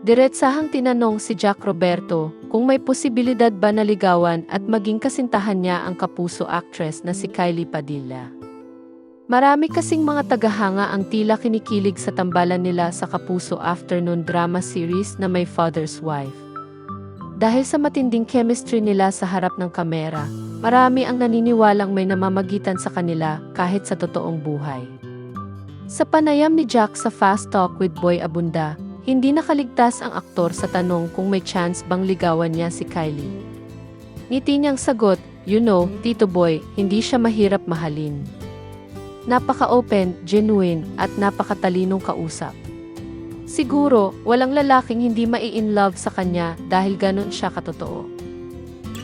Diretsahang tinanong si Jack Roberto kung may posibilidad ba na ligawan at maging kasintahan niya ang kapuso actress na si Kylie Padilla. Marami kasing mga tagahanga ang tila kinikilig sa tambalan nila sa Kapuso Afternoon drama series na may Father's Wife. Dahil sa matinding chemistry nila sa harap ng kamera, marami ang naniniwalang may namamagitan sa kanila kahit sa totoong buhay. Sa panayam ni Jack sa Fast Talk with Boy Abunda, hindi nakaligtas ang aktor sa tanong kung may chance bang ligawan niya si Kylie. Ngiti niyang sagot, you know, Tito Boy, hindi siya mahirap mahalin. Napaka-open, genuine, at napakatalinong kausap. Siguro, walang lalaking hindi mai-in love sa kanya dahil ganun siya katotoo.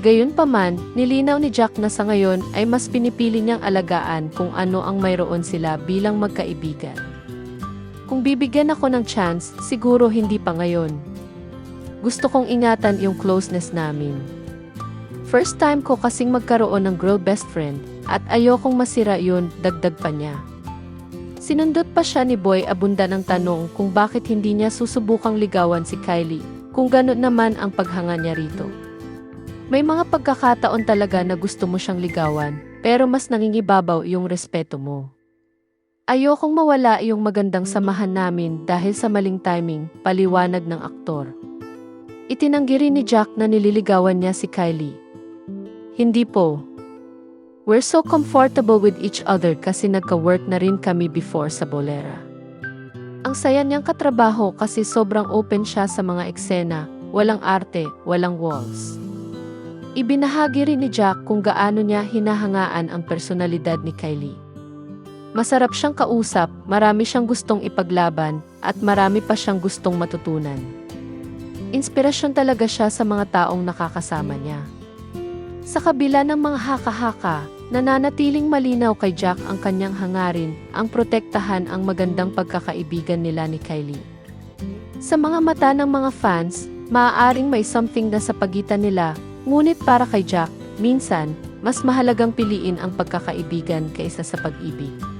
Gayunpaman, nilinaw ni Jack na sa ngayon ay mas pinipili niyang alagaan kung ano ang mayroon sila bilang magkaibigan. Kung bibigyan ako ng chance, siguro hindi pa ngayon. Gusto kong ingatan yung closeness namin. First time ko kasing magkaroon ng girl best friend at ayokong masira yun, dagdag pa niya. Sinundot pa siya ni Boy abunda ng tanong kung bakit hindi niya susubukang ligawan si Kylie, kung ganun naman ang paghanga niya rito. May mga pagkakataon talaga na gusto mo siyang ligawan, pero mas nangingibabaw yung respeto mo. Ayokong mawala yung magandang samahan namin dahil sa maling timing, paliwanag ng aktor. Itinanggi rin ni Jack na nililigawan niya si Kylie. Hindi po. We're so comfortable with each other kasi nagka-work na rin kami before sa Bolera. Ang saya niyang katrabaho kasi sobrang open siya sa mga eksena, walang arte, walang walls. Ibinahagi rin ni Jack kung gaano niya hinahangaan ang personalidad ni Kylie. Masarap siyang kausap, marami siyang gustong ipaglaban, at marami pa siyang gustong matutunan. Inspirasyon talaga siya sa mga taong nakakasama niya. Sa kabila ng mga haka-haka, nananatiling malinaw kay Jack ang kanyang hangarin, ang protektahan ang magandang pagkakaibigan nila ni Kylie. Sa mga mata ng mga fans, maaaring may something na sa pagitan nila, ngunit para kay Jack, minsan, mas mahalagang piliin ang pagkakaibigan kaysa sa pag-ibig.